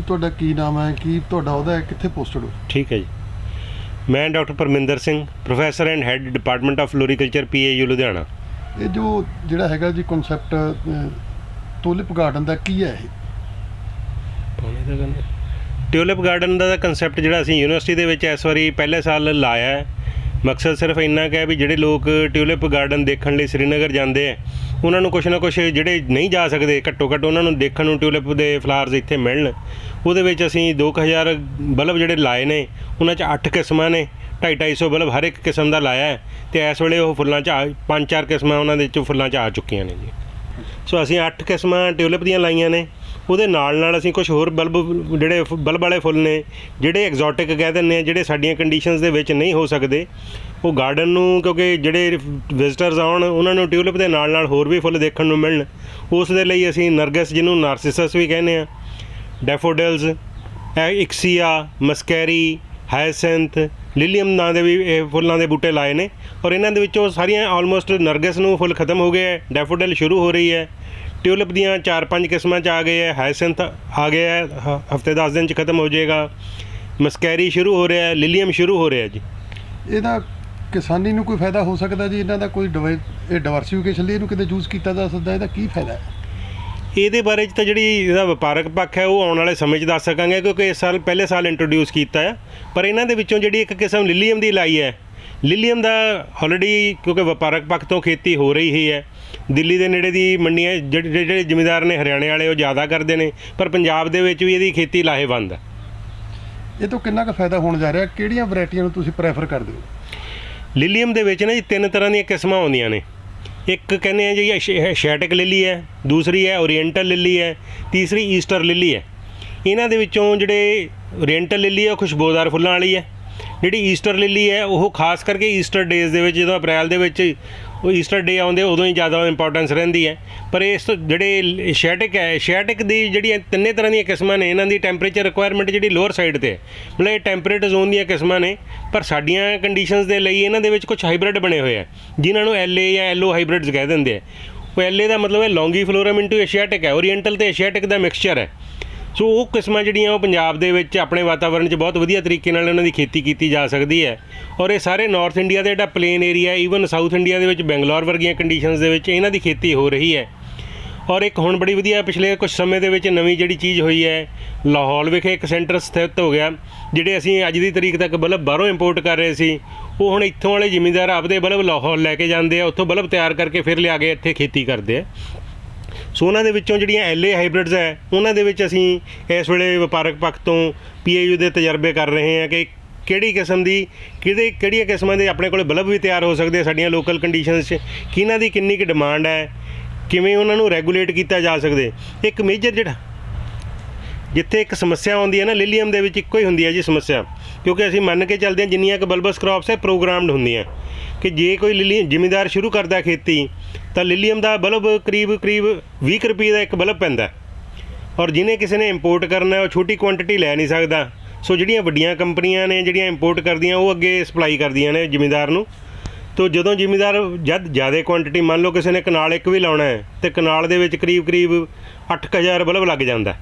ਤੁਹਾਡਾ ਕੀ ਨਾਮ ਹੈ? ਕੀ ਤੁਹਾਡਾ ਉਹਦਾ ਹੈ? ਕਿੱਥੇ ਪੋਸਟਡ ਹੋ? ਠੀਕ ਹੈ ਜੀ। ਮੈਂ doctor Parminder Singh professor and head department of floriculture PAU Ludhiana. ਇਹ ਜੋ ਜਿਹੜਾ ਹੈਗਾ ਜੀ ਕਨਸੈਪਟ ਟੂਲਿਪ ਗਾਰਡਨ ਦਾ ਕੀ ਹੈ ਇਹ? ਟਿਊਲਿਪ ਗਾਰਡਨ ਦਾ ਕਨਸੈਪਟ ਜਿਹੜਾ ਅਸੀਂ ਯੂਨੀਵਰਸਿਟੀ ਦੇ ਵਿੱਚ ਇਸ ਵਾਰੀ ਪਹਿਲੇ ਸਾਲ ਲਾਇਆ ਹੈ। ਮਕਸਦ ਸਿਰਫ ਇੰਨਾ ਕੁ ਹੈ ਵੀ ਜਿਹੜੇ ਲੋਕ ਟਿਊਲਿਪ ਗਾਰਡਨ ਦੇਖਣ ਲਈ ਸ੍ਰੀਨਗਰ ਜਾਂਦੇ ਆ, ਉਹਨਾਂ ਨੂੰ ਕੁਛ ਨਾ ਕੁਛ ਜਿਹੜੇ ਨਹੀਂ ਜਾ ਸਕਦੇ ਘੱਟੋ ਘੱਟ ਉਹਨਾਂ ਨੂੰ ਦੇਖਣ ਨੂੰ ਟਿਊਲਿਪ ਦੇ ਫਲਾਵਰਸ ਇੱਥੇ ਮਿਲਣ। ਉਹਦੇ ਵਿੱਚ ਅਸੀਂ 2000 ਬਲਬ ਜਿਹੜੇ ਲਾਏ ਨੇ, ਉਹਨਾਂ 'ਚ 8 ਕਿਸਮਾਂ ਨੇ 2.5 250 ਬਲਬ ਹਰ ਇੱਕ ਕਿਸਮ ਦਾ ਲਾਇਆ ਹੈ ਤੇ ਇਸ ਵੇਲੇ ਉਹ ਫੁੱਲਾਂ 'ਚ ਆ- ਪੰਜ ਚਾਰ ਕਿਸਮਾਂ ਉਹਨਾਂ ਦੇ ਵਿੱਚੋਂ ਫੁੱਲਾਂ 'ਚ ਆ ਚੁੱਕੀਆਂ ਨੇ ਜੀ। ਸੋ ਅਸੀਂ 8 ਕਿਸਮਾਂ ਟਿਊਲਿਪ ਦੀਆਂ ਲਾਈਆਂ ਨੇ ਉਹਦੇ ਨਾਲ ਨਾਲ ਅਸੀਂ ਕੁਝ ਹੋਰ ਬਲਬ, ਜਿਹੜੇ ਬਲਬ ਵਾਲੇ ਫੁੱਲ ਨੇ, ਜਿਹੜੇ ਐਗਜ਼ੋਟਿਕ ਕਹਿ ਦਿੰਦੇ ਆ, ਜਿਹੜੇ ਸਾਡੀਆਂ ਕੰਡੀਸ਼ਨਸ ਦੇ ਵਿੱਚ ਨਹੀਂ ਹੋ ਸਕਦੇ, ਉਹ ਗਾਰਡਨ ਨੂੰ ਕਿਉਂਕਿ ਜਿਹੜੇ ਵਿਜ਼ਿਟਰਸ ਆਉਣ, ਉਹਨਾਂ ਨੂੰ ਟਿਊਲਿਪ ਦੇ ਨਾਲ ਨਾਲ ਹੋਰ ਵੀ ਫੁੱਲ ਦੇਖਣ ਨੂੰ ਮਿਲਣ, ਉਸ ਦੇ ਲਈ ਅਸੀਂ ਨਰਗਸ ਜਿਹਨੂੰ ਨਾਰਸਿਸਸ ਵੀ ਕਹਿੰਦੇ ਆ ਡੈਫੋਡਿਲਸ ਇਕਸੀਆ ਮਸਕੈਰੀ ਹਾਇਸੈਂਥ ਲਿਲੀਅਮ ਨਾਂ ਦੇ ਵੀ ਇਹ ਫੁੱਲਾਂ ਦੇ ਬੂਟੇ ਲਾਏ ਨੇ, ਔਰ ਇਹਨਾਂ ਦੇ ਵਿੱਚੋਂ ਸਾਰੀਆਂ ਆਲਮੋਸਟ ਨਰਗਸ ਨੂੰ ਫੁੱਲ ਖਤਮ ਹੋ ਗਏ ਹੈ ਡੈਫੋਡਿਲ ਸ਼ੁਰੂ ਹੋ ਰਹੀ ਹੈ ਟਿਊਲਿਪ ਦੀਆਂ 4-5 ਕਿਸਮਾਂ ਚ ਆ ਗਏ ਹੈ ਹਾਇਸੈਂਥ ਆ ਗਿਆ ਹੈ ਹਫ਼ਤੇ 10 ਦਿਨ ਚ ਖਤਮ ਹੋ ਜਾਏਗਾ। ਮਸਕੈਰੀ ਸ਼ੁਰੂ ਹੋ ਰਿਹਾ ਹੈ ਲਿਲੀਅਮ ਸ਼ੁਰੂ ਹੋ ਰਿਹਾ ਜੀ। ਇਹਦਾ ਕਿਸਾਨੀ ਨੂੰ ਕੋਈ ਫਾਇਦਾ ਹੋ ਸਕਦਾ ਜੀ? ਇਹਨਾਂ ਦਾ ਕੋਈ ਇਹ ਡਿਵਰਸਿਫਿਕੇਸ਼ਨ ਲਈ ਇਹਨੂੰ ਕਿਤੇ ਯੂਜ਼ ਕੀਤਾ ਜਾ ਸਕਦਾ? ਇਹਦਾ ਕੀ ਫਾਇਦਾ ਹੈ ਇਹਦੇ ਬਾਰੇ ਚ ਤਾਂ ਜਿਹੜੀ ਇਹਦਾ ਵਪਾਰਕ ਪੱਖ ਹੈ ਉਹ ਆਉਣ ਵਾਲੇ ਸਮੇਂ 'ਚ ਦੱਸ ਸਕਾਂਗੇ ਕਿਉਂਕਿ ਇਸ ਸਾਲ ਪਹਿਲੇ ਸਾਲ ਇੰਟਰੋਡਿਊਸ ਕੀਤਾ ਹੈ ਪਰ ਇਹਨਾਂ ਦੇ ਵਿੱਚੋਂ ਜਿਹੜੀ ਇੱਕ ਕਿਸਮ ਲਿਲੀਅਮ ਦੀ ਲਾਈ ਹੈ ਲਿਲੀਅਮ ਦਾ ਆਲਰੇਡੀ ਕਿਉਂਕਿ ਵਪਾਰਕ ਪੱਖ ਤੋਂ ਖੇਤੀ ਹੋ ਰਹੀ ਹੀ ਹੈ ਦਿੱਲੀ ਦੇ ਨੇੜੇ ਦੀ ਮੰਡੀਆਂ ਜਿਹੜੇ ਜਿਹੜੇ ਜ਼ਿਮੀਂਦਾਰ ਨੇ ਹਰਿਆਣੇ ਵਾਲੇ ਉਹ ਜ਼ਿਆਦਾ ਕਰਦੇ ਨੇ ਪਰ ਪੰਜਾਬ ਦੇ ਵਿੱਚ ਵੀ ਇਹਦੀ ਖੇਤੀ ਲਾਹੇਵੰਦ ਹੈ। ਇਹ ਤੋਂ ਕਿੰਨਾ ਕੁ ਫਾਇਦਾ ਹੋਣ ਜਾ ਰਿਹਾ? ਕਿਹੜੀਆਂ ਵੈਰਾਈਟੀਆਂ ਨੂੰ ਤੁਸੀਂ ਪ੍ਰੈਫਰ ਕਰਦੇ ਹੋ? ਲਿਲੀਅਮ ਦੇ ਵਿੱਚ ਨਾ ਜੀ ਤਿੰਨ ਤਰ੍ਹਾਂ ਦੀਆਂ ਕਿਸਮਾਂ ਆਉਂਦੀਆਂ ਨੇ। ਇੱਕ ਕਹਿੰਦੇ ਆ ਜੀ ਸ਼ੈਟਿਕ ਲਿਲੀ ਹੈ ਦੂਸਰੀ ਹੈ ਓਰੀਐਂਟਲ ਲਿਲੀ ਹੈ ਤੀਸਰੀ ਈਸਟਰ ਲਿਲੀ ਹੈ। ਇਹਨਾਂ ਦੇ ਵਿੱਚੋਂ ਜਿਹੜੇ ਓਰੀਐਂਟਲ ਲਿਲੀ ਹੈ ਉਹ ਖੁਸ਼ਬੂਦਾਰ ਫੁੱਲਾਂ ਵਾਲੀ ਹੈ। ਜਿਹੜੀ ਈਸਟਰ ਲਿਲੀ ਹੈ ਉਹ ਖਾਸ ਕਰਕੇ ਈਸਟਰ ਡੇਜ਼ ਦੇ ਵਿੱਚ ਜਦੋਂ ਅਪ੍ਰੈਲ ਦੇ ਵਿੱਚ ਉਹ ਈਸਟਰ ਡੇ ਆਉਂਦੇ, ਉਦੋਂ ਹੀ ਜ਼ਿਆਦਾ ਇੰਪੋਰਟੈਂਸ ਰਹਿੰਦੀ ਹੈ। ਪਰ ਇਸ ਤੋਂ ਜਿਹੜੇ ਸ਼ੈਟਿਕ ਹੈ ਏਸ਼ੀਆਟਿਕ ਦੀ ਜਿਹੜੀਆਂ ਤਿੰਨੇ ਤਰ੍ਹਾਂ ਦੀਆਂ ਕਿਸਮਾਂ ਨੇ, ਇਹਨਾਂ ਦੀ ਟੈਂਪਰੇਚਰ ਰਿਕੁਆਇਰਮੈਂਟ ਜਿਹੜੀ ਲੋਅਰ ਸਾਈਡ ਤੇ ਹੈ। ਮਤਲਬ ਇਹ ਟੈਂਪਰੇਟ ਜ਼ੋਨ ਦੀਆਂ ਕਿਸਮਾਂ ਨੇ, ਪਰ ਸਾਡੀਆਂ ਕੰਡੀਸ਼ਨਸ ਦੇ ਲਈ ਇਹਨਾਂ ਦੇ ਵਿੱਚ ਕੁਝ ਹਾਈਬ੍ਰਿਡ ਬਣੇ ਹੋਏ ਆ, ਜਿਨ੍ਹਾਂ ਨੂੰ ਐਲਏ ਜਾਂ ਐਲਓ ਹਾਈਬ੍ਰਿਡਸ ਕਹਿ ਦਿੰਦੇ ਆ। ਉਹ ਐਲਏ ਦਾ ਮਤਲਬ ਹੈ ਲੌਂਗੀ ਫਲੋਰਮ ਇਨਟੂ ਏਸ਼ੀਆਟਿਕ ਹੈ ਓਰੀਐਂਟਲ ਤੇ ਏਸ਼ੀਆਟਿਕ ਦਾ ਮਿਕਸਚਰ ਹੈ। ਸੋ ਉਹ ਕਿਸਮਾਂ ਜਿਹੜੀਆਂ ਉਹ ਪੰਜਾਬ ਦੇ ਵਿੱਚ ਆਪਣੇ ਵਾਤਾਵਰਣ 'ਚ ਬਹੁਤ ਵਧੀਆ ਤਰੀਕੇ ਨਾਲ ਉਹਨਾਂ ਦੀ ਖੇਤੀ ਕੀਤੀ ਜਾ ਸਕਦੀ ਹੈ। ਔਰ ਇਹ ਸਾਰੇ ਨਾਰਥ ਇੰਡੀਆ ਦੇ ਜਿਹੜਾ plain area even south India ਦੇ ਵਿੱਚ ਬੈਂਗਲੌਰ ਵਰਗੀਆਂ ਕੰਡੀਸ਼ਨਸ ਦੇ ਵਿੱਚ ਇਹਨਾਂ ਦੀ ਖੇਤੀ ਹੋ ਰਹੀ ਹੈ। ਔਰ ਇੱਕ ਹੁਣ ਬੜੀ ਵਧੀਆ ਪਿਛਲੇ ਕੁਝ ਸਮੇਂ ਦੇ ਵਿੱਚ ਨਵੀਂ ਜਿਹੜੀ ਚੀਜ਼ ਹੋਈ ਹੈ, ਲਾਹੌਰ ਵਿਖੇ ਇੱਕ ਸੈਂਟਰ ਸਥਿਤ ਹੋ ਗਿਆ, ਜਿਹੜੇ ਅਸੀਂ ਅੱਜ ਦੀ ਤਰੀਕ ਤੱਕ ਬਲਬ ਬਾਹਰੋਂ ਇੰਪੋਰਟ ਕਰ ਰਹੇ ਸੀ। ਉਹ ਹੁਣ ਇੱਥੋਂ ਵਾਲੇ ਜ਼ਿਮੀਂਦਾਰ ਆਪਦੇ ਬਲਬ ਲਾਹੌਰ ਲੈ ਕੇ ਜਾਂਦੇ ਆ, ਉੱਥੋਂ ਬਲਬ ਤਿਆਰ ਕਰਕੇ ਫਿਰ ਲਿਆ ਕੇ ਇੱਥੇ ਖੇਤੀ ਕਰਦੇ ਆ। ਸੋ ਉਹਨਾਂ ਦੇ ਵਿੱਚੋਂ ਜਿਹੜੀਆਂ ਐਲਏ ਹਾਈਬ੍ਰਿਡਸ ਹੈ, ਉਹਨਾਂ ਦੇ ਵਿੱਚ ਅਸੀਂ ਇਸ ਵੇਲੇ ਵਪਾਰਕ ਪੱਖ ਤੋਂ ਪੀਏਯੂ ਦੇ ਤਜਰਬੇ ਕਰ ਰਹੇ ਹਾਂ ਕਿ ਕਿਹੜੀ ਕਿਸਮ ਦੀ ਕਿਹੜੇ ਕਿਹੜੀਆਂ ਕਿਸਮਾਂ ਦੇ ਆਪਣੇ ਕੋਲੇ ਬਲਬ ਵੀ ਤਿਆਰ ਹੋ ਸਕਦੇ ਸਾਡੀਆਂ ਲੋਕਲ ਕੰਡੀਸ਼ਨਸ 'ਚ, ਕਿਹਨਾਂ ਦੀ ਕਿੰਨੀ ਕੁ ਡਿਮਾਂਡ ਹੈ, ਕਿਵੇਂ ਉਹਨਾਂ ਨੂੰ ਰੈਗੂਲੇਟ ਕੀਤਾ ਜਾ ਸਕਦੇ। ਇੱਕ ਮੇਜਰ ਜਿਹੜਾ ਜਿੱਥੇ ਇੱਕ ਸਮੱਸਿਆ ਆਉਂਦੀ ਹੈ ਨਾ ਲਿਲੀਅਮ ਦੇ ਵਿੱਚ ਇੱਕੋ ਹੀ ਹੁੰਦੀ ਹੈ ਜੀ ਸਮੱਸਿਆ। ਕਿਉਂਕਿ ਅਸੀਂ ਮੰਨ ਕੇ ਚੱਲਦੇ ਹਾਂ ਜਿੰਨੀਆਂ ਕੁ ਬਲਬਸ ਕ੍ਰੌਪਸ ਹੈ ਪ੍ਰੋਗਰਾਮਡ ਹੁੰਦੀਆਂ। ਕਿ ਜੇ ਕੋਈ ਲਿਲੀਅਮ ਜ਼ਿਮੀਦਾਰ ਸ਼ੁਰੂ ਕਰਦਾ ਖੇਤੀ ਤਾਂ ਲਿਲੀਅਮ ਦਾ ਬਲਬ ਕਰੀਬ ਕਰੀਬ 20 ਕੁ ਰੁਪਏ ਦਾ ਇੱਕ ਬਲਬ ਪੈਂਦਾ ਔਰ ਜਿਹਨੇ ਕਿਸੇ ਨੇ ਇੰਪੋਰਟ ਕਰਨਾ ਹੈ, ਉਹ ਛੋਟੀ ਕੁਆਂਟੀਟੀ ਲੈ ਨਹੀਂ ਸਕਦਾ। ਸੋ ਜਿਹੜੀਆਂ ਵੱਡੀਆਂ ਕੰਪਨੀਆਂ ਨੇ ਜਿਹੜੀਆਂ ਇੰਪੋਰਟ ਕਰਦੀਆਂ ਉਹ ਅੱਗੇ ਸਪਲਾਈ ਕਰਦੀਆਂ ਨੇ ਜ਼ਿਮੀਦਾਰ ਨੂੰ। ਤੋ ਜਦੋਂ ਜ਼ਿਮੀਦਾਰ ਜਦ ਜ਼ਿਆਦਾ ਕੁਆਂਟੀਟੀ ਮੰਨ ਲਓ ਕਿਸੇ ਨੇ ਕਨਾਲ ਇੱਕ ਵੀ ਲਾਉਣਾ ਹੈ ਤੇ ਕਨਾਲ ਦੇ ਵਿੱਚ ਕਰੀਬ ਕਰੀਬ 8000 ਬਲਬ ਲੱਗ ਜਾਂਦਾ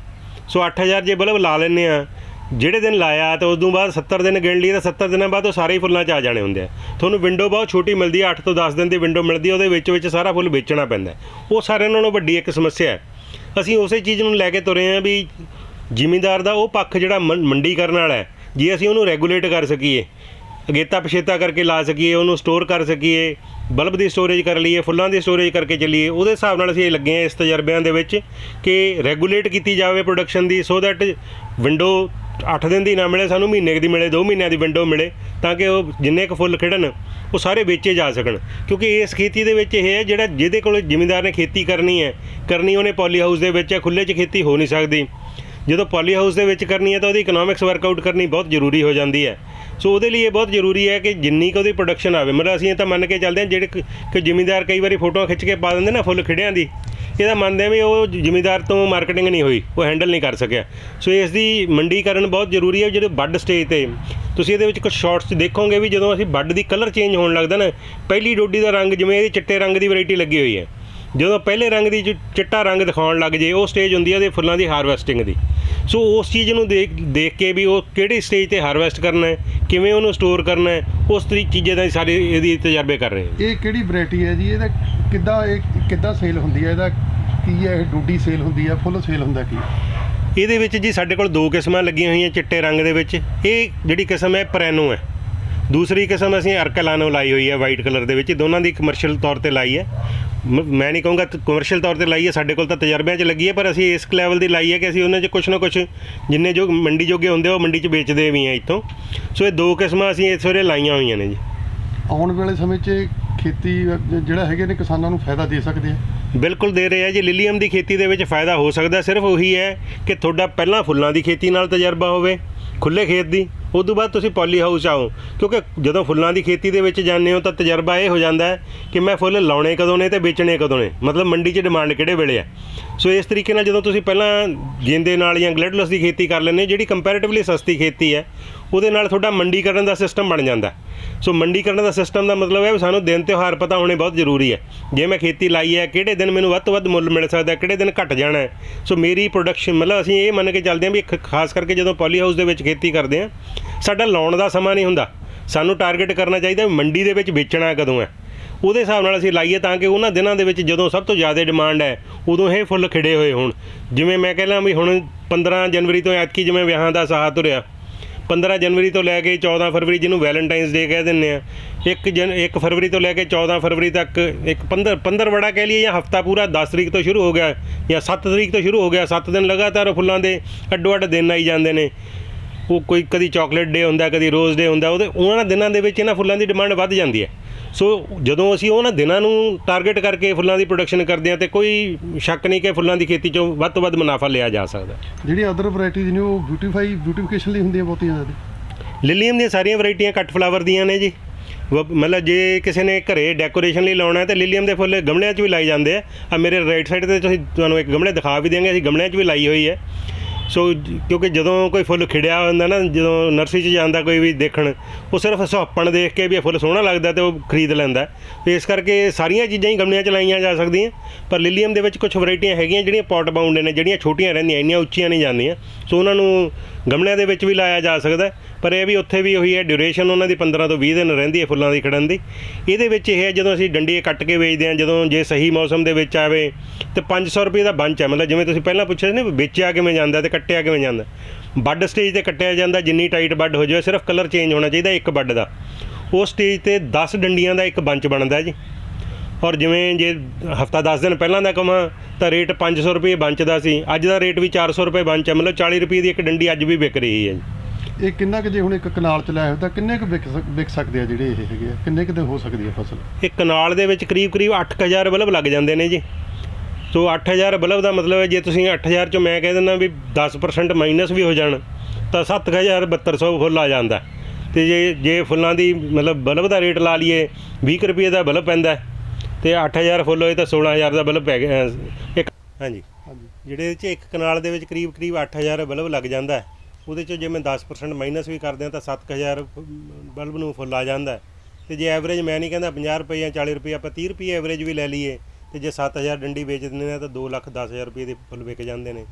ਸੋ 8000 ਜੇ ਬਲਬ ਲਾ ਲੈਂਦੇ ਆ ਜਿਹੜੇ ਦਿਨ ਲਾਇਆ ਤਾਂ ਉਸ ਤੋਂ ਬਾਅਦ 70 ਦਿਨ ਗਿਣ ਲਈ ਤਾਂ 70 ਦਿਨਾਂ ਬਾਅਦ ਉਹ ਸਾਰੇ ਹੀ ਫੁੱਲਾਂ 'ਚ ਆ ਜਾਣੇ ਹੁੰਦੇ ਆ। ਤੁਹਾਨੂੰ ਵਿੰਡੋ ਬਹੁਤ ਛੋਟੀ ਮਿਲਦੀ ਹੈ 8 ਤੋਂ 10 ਦਿਨ ਦੀ ਵਿੰਡੋ ਮਿਲਦੀ ਉਹਦੇ ਵਿੱਚ ਵਿੱਚ ਸਾਰਾ ਫੁੱਲ ਵੇਚਣਾ ਪੈਂਦਾ ਉਹ ਸਾਰਿਆਂ ਨਾਲੋਂ ਵੱਡੀ ਇੱਕ ਸਮੱਸਿਆ ਹੈ। ਅਸੀਂ ਉਸੇ ਚੀਜ਼ ਨੂੰ ਲੈ ਕੇ ਤੁਰੇ ਹਾਂ ਵੀ ਜ਼ਿਮੀਂਦਾਰ ਦਾ ਉਹ ਪੱਖ ਜਿਹੜਾ ਮੰ- ਮੰਡੀ ਕਰਨ ਵਾਲਾ ਹੈ, ਜੇ ਅਸੀਂ ਉਹਨੂੰ ਰੈਗੂਲੇਟ ਕਰ ਸਕੀਏ ਅਗੇਤਾ ਪਛੇਤਾ ਕਰਕੇ ਲਾ ਸਕੀਏ, ਉਹਨੂੰ ਸਟੋਰ ਕਰ ਸਕੀਏ ਬਲਬ ਦੀ ਸਟੋਰੇਜ ਕਰ ਲਈਏ, ਫੁੱਲਾਂ ਦੀ ਸਟੋਰੇਜ ਕਰਕੇ ਚੱਲੀਏ, ਉਹਦੇ ਹਿਸਾਬ ਨਾਲ ਅਸੀਂ ਇਹ ਲੱਗੇ ਹਾਂ ਇਸ ਤਜਰਬਿਆਂ ਦੇ ਵਿੱਚ ਕਿ ਰੈਗੂਲੇਟ ਕੀਤੀ ਜਾਵੇ ਪ੍ਰੋਡਕਸ਼ਨ ਦੀ ਸੋ ਦੈਟ ਵਿੰਡੋ 8 ਦਿਨ ਦੀ ਨਾ ਮਿਲੇ, ਸਾਨੂੰ ਮਹੀਨੇ ਦੀ ਮਿਲੇ 2 ਮਹੀਨਿਆਂ ਦੀ ਵਿੰਡੋ ਮਿਲੇ, ਤਾਂ ਕਿ ਉਹ ਜਿੰਨੇ ਕੁ ਫੁੱਲ ਖਿੜਨ, ਉਹ ਸਾਰੇ ਵੇਚੇ ਜਾ ਸਕਣ। ਕਿਉਂਕਿ ਇਸ ਖੇਤੀ ਦੇ ਵਿੱਚ ਇਹ ਹੈ, ਜਿਹੜਾ ਜਿਹਦੇ ਕੋਲ ਜ਼ਿਮੀਂਦਾਰ ਨੇ ਖੇਤੀ ਕਰਨੀ ਹੈ, ਕਰਨੀ ਉਹਨੇ ਪੋਲੀ ਹਾਊਸ ਦੇ ਵਿੱਚ ਹੈ ਖੁੱਲੇ 'ਚ ਖੇਤੀ ਹੋ ਨਹੀਂ ਸਕਦੀ। ਜਦੋਂ ਪੋਲੀ ਹਾਊਸ ਦੇ ਵਿੱਚ ਕਰਨੀ ਹੈ, ਤਾਂ ਉਹਦੀ ਇਕਨੋਮਿਕਸ ਵਰਕਆਊਟ ਕਰਨੀ ਬਹੁਤ ਜ਼ਰੂਰੀ ਹੋ ਜਾਂਦੀ ਹੈ। ਸੋ ਉਹਦੇ ਲਈ ਇਹ ਬਹੁਤ ਜ਼ਰੂਰੀ ਹੈ ਕਿ ਜਿੰਨੀ ਕੁ ਉਹਦੀ ਪ੍ਰੋਡਕਸ਼ਨ ਆਵੇ। ਮਤਲਬ ਅਸੀਂ ਇਹ ਤਾਂ ਮੰਨ ਕੇ ਚੱਲਦੇ ਹਾਂ, ਜਿਹੜੇ ਕਿ- ਕਿ ਜ਼ਿਮੀਂਦਾਰ ਕਈ ਵਾਰੀ ਫੋਟੋਆਂ ਖਿੱਚ ਕੇ ਪਾ ਦਿੰਦੇ ਨਾ ਫੁੱਲ ਖਿੜਿਆਂ ਦੀ। ਇਹਦਾ ਮੰਨਦੇ ਹਾਂ ਵੀ ਉਹ ਜ਼ਿਮੀਂਦਾਰ ਤੋਂ ਮਾਰਕੀਟਿੰਗ ਨਹੀਂ ਹੋਈ, ਉਹ ਹੈਂਡਲ ਨਹੀਂ ਕਰ ਸਕਿਆ। ਸੋ ਇਸ ਦੀ ਮੰਡੀਕਰਨ ਬਹੁਤ ਜ਼ਰੂਰੀ ਹੈ ਜਿਹੜੇ ਵੱਡ ਸਟੇਜ ਤੇ ਤੁਸੀਂ ਇਹਦੇ ਵਿੱਚ ਕੁਝ ਸ਼ਾਰਟਸ ਦੇਖੋਗੇ ਵੀ ਜਦੋਂ ਅਸੀਂ ਵੱਡ ਦੀ ਕਲਰ ਚੇਂਜ ਹੋਣ ਲੱਗਦਾ ਨਾ, ਪਹਿਲੀ ਡੋਡੀ ਦਾ ਰੰਗ ਜਿਵੇਂ ਇਹਦੀ ਚਿੱਟੇ ਰੰਗ ਦੀ ਵੈਰਾਈਟੀ ਲੱਗੀ ਹੋਈ ਹੈ। ਜਦੋਂ ਪਹਿਲੇ ਰੰਗ ਦੀ ਚ- ਚਿੱਟਾ ਰੰਗ ਦਿਖਾਉਣ ਲੱਗ ਜੇ, ਉਹ ਸਟੇਜ ਹੁੰਦੀ ਹੈ ਇਹਦੇ ਫੁੱਲਾਂ ਦੀ ਹਾਰਵੈਸਟਿੰਗ ਦੀ। ਸੋ ਉਸ ਚੀਜ਼ ਨੂੰ ਦੇਖ ਦੇਖ ਕੇ ਵੀ ਉਹ ਕਿਹੜੀ ਸਟੇਜ ਤੇ ਹਾਰਵੈਸਟ ਕਰਨਾ ਹੈ ਕਿਵੇਂ ਉਹਨੂੰ ਸਟੋਰ ਕਰਨਾ ਹੈ ਉਸ ਤਰੀ ਚੀਜ਼ਾਂ ਦਾ ਸਾਰੇ ਇਹਦੀ ਤਜਰਬੇ ਕਰ ਰਹੇ ਹਾਂ। ਇਹ ਕਿਹੜੀ ਵੈਰਾਈਟੀ ਹੈ ਜੀ? ਇਹਦਾ ਕਿੱਦਾਂ ਇਹ ਕਿੱਦਾਂ ਸੇਲ ਹੁੰਦੀ ਹੈ? ਇਹਦਾ ਕੀ ਹੈ? ਇਹ ਡੂਡੀ ਸੇਲ ਹੁੰਦੀ ਹੈ? ਫੁੱਲ ਸੇਲ ਹੁੰਦਾ ਕੀ? ਇਹਦੇ ਵਿੱਚ ਜੀ ਸਾਡੇ ਕੋਲ ਦੋ ਕਿਸਮਾਂ ਲੱਗੀਆਂ ਹੋਈਆਂ ਚਿੱਟੇ ਰੰਗ ਦੇ ਵਿੱਚ। ਇਹ ਜਿਹੜੀ ਕਿਸਮ ਹੈ ਪ੍ਰੈਨੋ ਹੈ। ਦੂਸਰੀ ਕਿਸਮ ਅਸੀਂ ਅਰਕਲਾਨੋ ਲਾਈ ਹੋਈ ਹੈ ਵਾਈਟ ਕਲਰ ਦੇ ਵਿੱਚ। ਦੋਨਾਂ ਦੀ ਕਮਰਸ਼ੀਅਲ ਤੌਰ ਤੇ ਲਾਈ ਹੈ। ਮ- ਨਹੀਂ ਕਹੂੰਗਾ ਕਮਰਸ਼ੀਅਲ ਤੌਰ ਤੇ ਲਾਈ ਹੈ ਸਾਡੇ ਕੋਲ ਤਾਂ ਤਜਰਬਿਆਂ 'ਚ ਲੱਗੀ ਹੈ ਪਰ ਅਸੀਂ ਇਸ ਲੈਵਲ ਦੀ ਲਾਈ ਹੈ ਕਿ ਅਸੀਂ ਉਹਨਾਂ 'ਚ ਕੁਛ ਨਾ ਕੁਛ ਜਿੰਨੇ ਜੋ ਮੰਡੀ ਜੋਗੇ ਹੁੰਦੇ ਉਹ ਮੰਡੀ 'ਚ ਵੇਚਦੇ ਵੀ ਆ ਇੱਥੋਂ। ਸੋ ਇਹ ਦੋ ਕਿਸਮਾਂ ਅਸੀਂ ਇਸ ਵੇਲੇ ਲਾਈਆਂ ਹੋਈਆਂ ਨੇ ਜੀ। ਆਉਣ ਵਾਲੇ ਸਮੇਂ 'ਚ ਖੇਤੀ ਜਿਹੜਾ ਹੈਗੇ ਨੇ ਕਿਸਾਨਾਂ ਨੂੰ ਫਾਇਦਾ ਦੇ ਸਕਦੇ ਆ। ਬਿਲਕੁਲ ਦੇ ਰਹੇ ਆ ਜੀ। ਲਿਲੀਅਮ ਦੀ ਖੇਤੀ ਦੇ ਵਿੱਚ ਫਾਇਦਾ ਹੋ ਸਕਦਾ। ਸਿਰਫ ਉਹੀ ਹੈ ਕਿ ਤੁਹਾਡਾ ਪਹਿਲਾਂ ਫੁੱਲਾਂ ਦੀ ਖੇਤੀ ਨਾਲ ਤਜਰਬਾ ਹੋਵੇ ਖੁੱਲੇ ਖੇਤ ਦੀ। ਉਸ ਤੋਂ ਬਾਅਦ ਤੁਸੀਂ ਪੋਲੀ ਹਾਊਸ ਆਓ। ਕਿਉਂਕਿ ਜਦੋਂ ਫੁੱਲਾਂ ਦੀ ਖੇਤੀ ਦੇ ਵਿੱਚ ਜਾਂਦੇ ਹੋ ਤਾਂ ਤਜਰਬਾ ਇਹ ਹੋ ਜਾਂਦਾ ਕਿ ਮੈਂ ਫੁੱਲ ਲਾਉਣੇ ਕਦੋਂ ਨੇ ਤੇ ਵੇਚਣੇ ਕਦੋਂ ਨੇ। ਮਤਲਬ ਮੰਡੀ 'ਚ ਡਿਮਾਂਡ ਕਿਹੜੇ ਵੇਲੇ ਹੈ? ਸੋ ਇਸ ਤਰੀਕੇ ਨਾਲ ਜਦੋਂ ਤੁਸੀਂ ਪਹਿਲਾਂ ਗੇਂਦੇ ਨਾਲ ਜਾਂ ਗਲੈਡਲਸ ਦੀ ਖੇਤੀ ਕਰ ਲੈਂਦੇ ਹੋ, ਜਿਹੜੀ ਕੰਪੈਰੀਟਿਵਲੀ ਸਸਤੀ ਖੇਤੀ ਹੈ, ਉਹਦੇ ਨਾਲ ਤੁਹਾਡਾ ਮੰਡੀਕਰਨ ਦਾ ਸਿਸਟਮ ਬਣ ਜਾਂਦਾ ਸੋ ਮੰਡੀਕਰਨ ਦਾ ਸਿਸਟਮ ਦਾ ਮਤਲਬ ਹੈ ਵੀ ਸਾਨੂੰ ਦਿਨ ਤਿਉਹਾਰ ਪਤਾ ਹੋਣੇ ਬਹੁਤ ਜ਼ਰੂਰੀ ਹੈ। ਜੇ ਮੈਂ ਖੇਤੀ ਲਾਈ ਹੈ, ਕਿਹੜੇ ਦਿਨ ਮੈਨੂੰ ਵੱਧ ਤੋਂ ਵੱਧ ਮੁੱਲ ਮਿਲ ਸਕਦਾ ਕਿਹੜੇ ਦਿਨ ਘਟ ਜਾਣਾ ਸੋ ਮੇਰੀ ਪ੍ਰੋਡਕਸ਼ਨ ਮਤਲਬ ਅਸੀਂ ਇਹ ਮੰਨ ਕੇ ਚੱਲਦੇ ਹਾਂ ਵੀ ਖਾਸ ਕਰਕੇ ਜਦੋਂ ਪੋਲੀ ਹਾਊਸ ਦੇ ਵਿੱਚ ਖੇਤੀ ਕਰਦੇ ਹਾਂ ਸਾਡਾ ਲਾਉਣ ਦਾ ਸਮਾਂ ਨਹੀਂ ਹੁੰਦਾ। ਸਾਨੂੰ ਟਾਰਗੇਟ ਕਰਨਾ ਚਾਹੀਦਾ ਵੀ ਮੰਡੀ ਦੇ ਵਿੱਚ ਵੇਚਣਾ ਕਦੋਂ ਹੈ। ਉਹਦੇ ਹਿਸਾਬ ਨਾਲ ਅਸੀਂ ਲਾਈਏ ਤਾਂ ਕਿ ਉਹਨਾਂ ਦਿਨਾਂ ਦੇ ਵਿੱਚ ਜਦੋਂ ਸਭ ਤੋਂ ਜ਼ਿਆਦਾ ਡਿਮਾਂਡ ਹੈ, ਉਦੋਂ ਇਹ ਫੁੱਲ ਖਿੜੇ ਹੋਏ ਹੋਣ। ਜਿਵੇਂ ਮੈਂ ਕਹਿੰਦਾ ਵੀ ਹੁਣ 15 ਜਨਵਰੀ ਤੋਂ ਐਤਕੀ ਜਿਵੇਂ ਵਿਆਹਾਂ ਦਾ ਸਾਹ ਤੁਰਿਆ। 15 ਜਨਵਰੀ ਤੋਂ ਲੈ ਕੇ 14 ਫਰਵਰੀ ਜਿਹਨੂੰ ਵੈਲੈਂਟਾਈਨਸ ਡੇ ਕਹਿ ਦਿੰਦੇ ਆ ਇੱਕ ਜਨ 1 ਫਰਵਰੀ ਤੋਂ ਲੈ ਕੇ 14 ਫਰਵਰੀ ਤੱਕ ਇੱਕ 15 15 ਵੜਾ ਕਹਿ ਲਈਏ ਜਾਂ ਹਫਤਾ ਪੂਰਾ 10 ਤਰੀਕ ਤੋਂ ਸ਼ੁਰੂ ਹੋ ਗਿਆ ਜਾਂ 7 ਤਰੀਕ ਤੋਂ ਸ਼ੁਰੂ ਹੋ ਗਿਆ 7 ਦਿਨ ਲਗਾਤਾਰ ਫੁੱਲਾਂ ਦੇ ਅੱਡੋ ਅੱਡ ਦਿਨ ਆਈ ਜਾਂਦੇ ਨੇ। ਉਹ ਕੋਈ ਕਦੀ ਚਾਕਲੇਟ ਡੇ ਹੁੰਦਾ ਕਦੀ ਰੋਜ਼ ਡੇ ਹੁੰਦਾ ਉਹਦੇ ਉਹਨਾਂ ਦਿਨਾਂ ਦੇ ਵਿੱਚ ਇਹਨਾਂ ਫੁੱਲਾਂ ਦੀ ਡਿਮਾਂਡ ਵੱਧ ਜਾਂਦੀ ਹੈ। ਸੋ ਜਦੋਂ ਅਸੀਂ ਉਹਨਾਂ ਦਿਨਾਂ ਨੂੰ ਟਾਰਗੇਟ ਕਰਕੇ ਫੁੱਲਾਂ ਦੀ ਪ੍ਰੋਡਕਸ਼ਨ ਕਰਦੇ ਹਾਂ ਤੇ ਕੋਈ ਸ਼ੱਕ ਨਹੀਂ ਕਿ ਫੁੱਲਾਂ ਦੀ ਖੇਤੀ ਚੋਂ ਵੱਧ ਤੋਂ ਵੱਧ ਮੁਨਾਫਾ ਲਿਆ ਜਾ ਸਕਦਾ ਜਿਹੜੀ ਅਦਰ ਵੈਰਾਈਟੀਜ਼ ਨੇ ਉਹ ਬਿਊਟੀਫਾਈ ਬਿਊਟੀਫਿਕੇਸ਼ਨ ਲਈ ਹੁੰਦੀਆਂ ਬਹੁਤੀਆਂ ਜ਼ਿਆਦਾ। ਲਿਲੀਅਮ ਦੀਆਂ ਸਾਰੀਆਂ ਵੈਰਾਈਟੀਆਂ ਕੱਟ ਫਲਾਵਰ ਦੀਆਂ ਨੇ ਜੀ। ਮਤਲਬ ਜੇ ਕਿਸੇ ਨੇ ਘਰੇ ਡੈਕੋਰੇਸ਼ਨ ਲਈ ਲਾਉਣਾ ਹੈ ਤੇ ਲਿਲੀਅਮ ਦੇ ਫੁੱਲ ਗਮਲਿਆਂ 'ਚ ਵੀ ਲਾਏ ਜਾਂਦੇ ਆ। ਆ ਮੇਰੇ ਰਾਈਟ ਸਾਈਡ ਤੇ ਤੁਸੀਂ ਤੁਹਾਨੂੰ ਇੱਕ ਗਮਲੇ ਦਿਖਾ ਵੀ ਦੇਵਾਂਗੇ ਅਸੀਂ ਗਮਲਿਆਂ 'ਚ ਵੀ ਲਾਈ ਹੋਈ ਹੈ। ਸੋ ਕਿਉਂਕਿ ਜਦੋਂ ਕੋਈ ਫੁੱਲ ਖਿੜਿਆ ਹੁੰਦਾ ਨਾ, ਜਦੋਂ ਨਰਸਰੀ 'ਚ ਜਾਂਦਾ ਕੋਈ ਵੀ ਦੇਖਣ, ਉਹ ਸਿਰਫ ਸੁਹਾਪਣ ਦੇਖ ਕੇ ਵੀ ਇਹ ਫੁੱਲ ਸੋਹਣਾ ਲੱਗਦਾ ਤੇ ਉਹ ਖਰੀਦ ਲੈਂਦਾ। ਤੇ ਇਸ ਕਰਕੇ ਸਾਰੀਆਂ ਚੀਜ਼ਾਂ ਹੀ ਗਮਲਿਆਂ 'ਚ ਲਾਈਆਂ ਜਾ ਸਕਦੀਆਂ, ਪਰ ਲਿਲੀਅਮ ਦੇ ਵਿੱਚ ਕੁਝ ਵੈਰਾਈਟੀਆਂ ਹੈਗੀਆਂ ਜਿਹੜੀਆਂ ਪੌਟ ਬਾਉਂਡ ਨੇ, ਜਿਹੜੀਆਂ ਛੋਟੀਆਂ ਰਹਿੰਦੀਆਂ, ਇੰਨੀਆਂ ਉੱਚੀਆਂ ਨਹੀਂ ਜਾਂਦੀਆਂ। ਸੋ ਉਹਨਾਂ ਨੂੰ ਗਮਲਿਆਂ ਦੇ ਵਿੱਚ ਵੀ ਲਾਇਆ ਜਾ ਸਕਦਾ। ਪਰ ਇਹ ਵੀ ਉੱਥੇ ਵੀ ਉਹੀ ਹੈ ਡਿਊਰੇਸ਼ਨ ਉਹਨਾਂ ਦੀ 15 ਤੋਂ 20 ਦਿਨ ਰਹਿੰਦੀ ਹੈ ਫੁੱਲਾਂ ਦੀ ਖੜਨ ਦੀ। ਇਹਦੇ ਵਿੱਚ ਇਹ ਹੈ, ਜਦੋਂ ਅਸੀਂ ਡੰਡੀਆਂ ਕੱਟ ਕੇ ਵੇਚਦੇ ਹਾਂ, ਜਦੋਂ ਜੇ ਸਹੀ ਮੌਸਮ ਦੇ ਵਿੱਚ ਆਵੇ, ਤੇ 500 ਰੁਪਏ ਦਾ ਬੰਚ ਹੈ। ਮਤਲਬ ਜਿਵੇਂ ਤੁਸੀਂ ਪਹਿਲਾਂ ਪੁੱਛਿਆ ਸੀ ਨਾ, ਵੇਚਿਆ ਕਿਵੇਂ ਜਾਂਦਾ ਤੇ ਕੱਟਿਆ ਕਿਵੇਂ ਜਾਂਦਾ। ਵੱਡ ਸਟੇਜ ਤੇ ਕੱਟਿਆ ਜਾਂਦਾ, ਜਿੰਨੀ ਟਾਈਟ ਬੱਡ ਹੋ ਜਾਵੇ, ਸਿਰਫ ਕਲਰ ਚੇਂਜ ਹੋਣਾ ਚਾਹੀਦਾ ਇੱਕ ਵੱਡ ਦਾ। ਉਸ ਸਟੇਜ ਤੇ 10 ਡੰਡੀਆਂ ਦਾ ਇੱਕ ਬੰਚ ਬਣਦਾ ਜੀ। ਔਰ ਜਿਵੇਂ ਜੇ ਹਫਤਾ 10 ਦਿਨ ਪਹਿਲਾਂ ਦਾ ਕਮਾਂ ਤਾਂ ਰੇਟ 500 ਰੁਪਏ ਬੰਚ ਦਾ ਸੀ। ਅੱਜ ਦਾ ਰੇਟ ਵੀ 400 ਰੁਪਏ ਬੰਚ ਹੈ। ਮਤਲਬ 40 ਰੁਪਏ ਦੀ ਇੱਕ ਡੰਡੀ ਅੱਜ ਵੀ ਵਿਕ ਰਹੀ ਹੈ ਜੀ। ਇਹ ਕਿੰਨਾ ਕੁ ਜੇ ਹੁਣ ਇੱਕ ਕਨਾਲ ਚ ਲਾਇਆ ਤਾਂ ਕਿੰਨੇ ਕੁ ਵਿਕ ਸਕ- ਵਿਕ ਸਕਦੇ ਆ ਜਿਹੜੇ ਇਹ ਹੈਗੇ ਆ? ਕਿੰਨੇ ਕੁ ਦੇ ਹੋ ਸਕਦੀ ਹੈ ਫਸਲ? ਇਹ ਕਨਾਲ ਦੇ ਵਿੱਚ ਕਰੀਬ ਕਰੀਬ 8000 ਬਲਬ ਲੱਗ ਜਾਂਦੇ ਨੇ ਜੀ। ਸੋ 8000 ਬਲਬ ਦਾ ਮਤਲਬ ਹੈ ਜੇ ਤੁਸੀਂ 8000 ਚੋਂ ਮੈਂ ਕਹਿ ਦਿੰਦਾ ਵੀ 10% ਮਾਈਨਸ ਵੀ ਹੋ ਜਾਣ ਤਾਂ 7200 ਫੁੱਲ ਆ ਜਾਂਦਾ ਤੇ ਜੇ ਜੇ ਫੁੱਲਾਂ ਦੀ ਮਤਲਬ ਬਲਬ ਦਾ ਰੇਟ ਲਾ ਲਈਏ 20 ਕੁ ਰੁਪਏ ਦਾ ਬਲਬ ਪੈਂਦਾ ਹੈ, ਤੇ 8000 ਫੁੱਲ ਹੋਏ ਤਾਂ 16000 ਦਾ ਬਲਬ ਪੈ ਗਿਆ ਅਹ ਇੱਕ ਹਾਂਜੀ। ਹਾਂਜੀ। ਜਿਹੜੇ ਚ ਇੱਕ ਕਨਾਲ ਦੇ ਵਿੱਚ ਕਰੀਬ ਕਰੀਬ 8000 ਬਲਬ ਲੱਗ ਜਾਂਦਾ ਹੈ, ਉਹਦੇ ਚੋਂ ਜੇ ਮੈਂ 10% ਮਾਈਨਸ ਵੀ ਕਰਦੇ ਹਾਂ ਤਾਂ 7000 ਬਲਬ ਨੂੰ ਫੁੱਲ ਆ ਜਾਂਦਾ ਹੈ। ਤੇ ਜੇ ਐਵਰੇਜ ਮੈਂ ਨਹੀਂ ਕਹਿੰਦਾ 50 ਰੁਪਏ ਜਾਂ 40 ਰੁਪਏ, ਆਪਾਂ 30 ਰੁਪਏ ਐਵਰੇਜ ਵੀ ਲੈ ਲਈਏ ਤੇ ਜੇ 7000 ਡੰਡੀ ਵੇਚ ਦਿੰਦੇ ਨੇ ਤਾਂ 2 ਲੱਖ 10000 ਰੁਪਏ ਦੇ ਫੁੱਲ ਵਿਕ ਜਾਂਦੇ ਨੇ